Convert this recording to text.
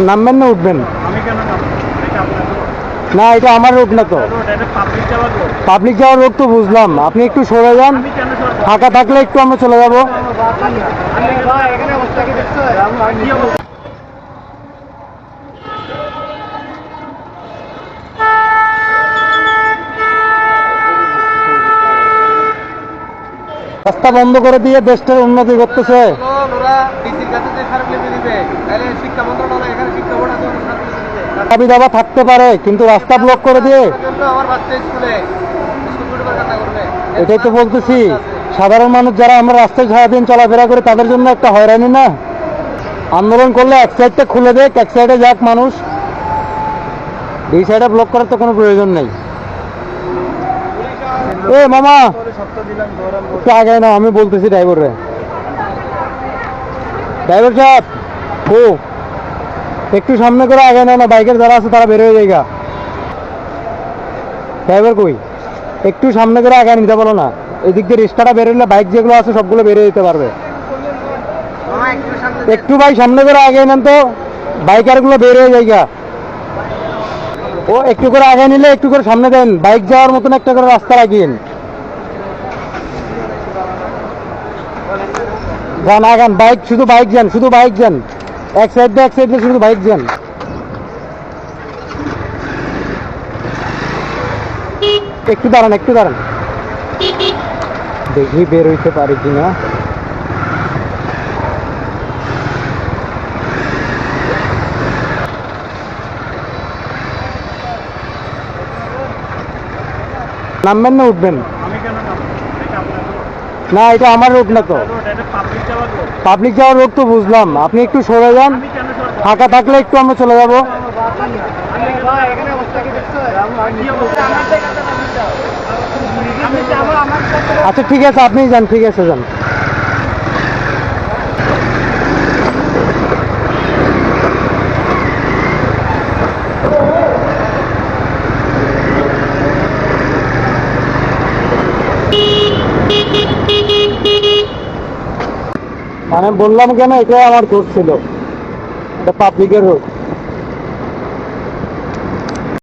নামবেন না উঠবেন। না এটা আমার রোড না তো। পাবলিক যাওয়ার রোড তো বুঝলাম। আপনি একটু সরে যান? ফাঁকা থাকলে একটু আমরা চলে যাব? রাস্তা বন্ধ করে দিয়ে দেশটার উন্নতি করতেছে শিক্ষা মন্ত্রণালয় দিবে দাবি থাকতে পারে, কিন্তু রাস্তা ব্লক করে দিয়ে? এটাই তো বলতেছি। সাধারণ মানুষ যারা আমরা রাস্তায় সারাদিন চলাফেরা করি, তাদের জন্য একটা হয়রানি না? আন্দোলন করলে এক সাইডটা খুলে দেখ, এক সাইডে যাক মানুষ। দুই সাইডে ব্লক করার তো কোনো প্রয়োজন নেই। এ, মামা! একটু আগে না আমি বলতেছি ড্রাইভারে ড্রাইভার সাহেব ও একটু সামনে করে আগে না না, বাইকের যারা আছে তারা বের হয়ে যায় ড্রাইভার কই? একটু সামনে করে আগে নিতে বলো না। এদিক দিয়ে রিক্সাটা বেরোলে বাইক যেগুলো আছে সবগুলো বেরিয়ে যেতে পারবে। একটু ভাই সামনে করে আগে নেন তো বাইকারগুলো বের হয়ে যায় ও, একটু করে আগে নিলে একটু করে সামনে দেন, বাইক যাওয়ার মতন একটা করে রাস্তা রাখিয়েন। যান, আগান, বাইক, শুধু বাইক যান, শুধু বাইক যান। এক সাইড দিয়ে, এক সাইড দিয়ে শুধু বাইক যান। একটু দাঁড়ান একটু দাঁড়ান। দেখি বের হইতে পারি কিনা। নামবেন না উঠবেন। না, এটা আমার রোড না তো। পাবলিক যাওয়ার রোড তো বুঝলাম। আপনি একটু সরে যান? ফাঁকা থাকলে একটু আমরা চলে যাব। আচ্ছা ঠিক আছে আপনি যান, ঠিক আছে, যান। মানে বললাম কেন এটাই আমার দোষ ছিল। এটা পাবলিকের রোড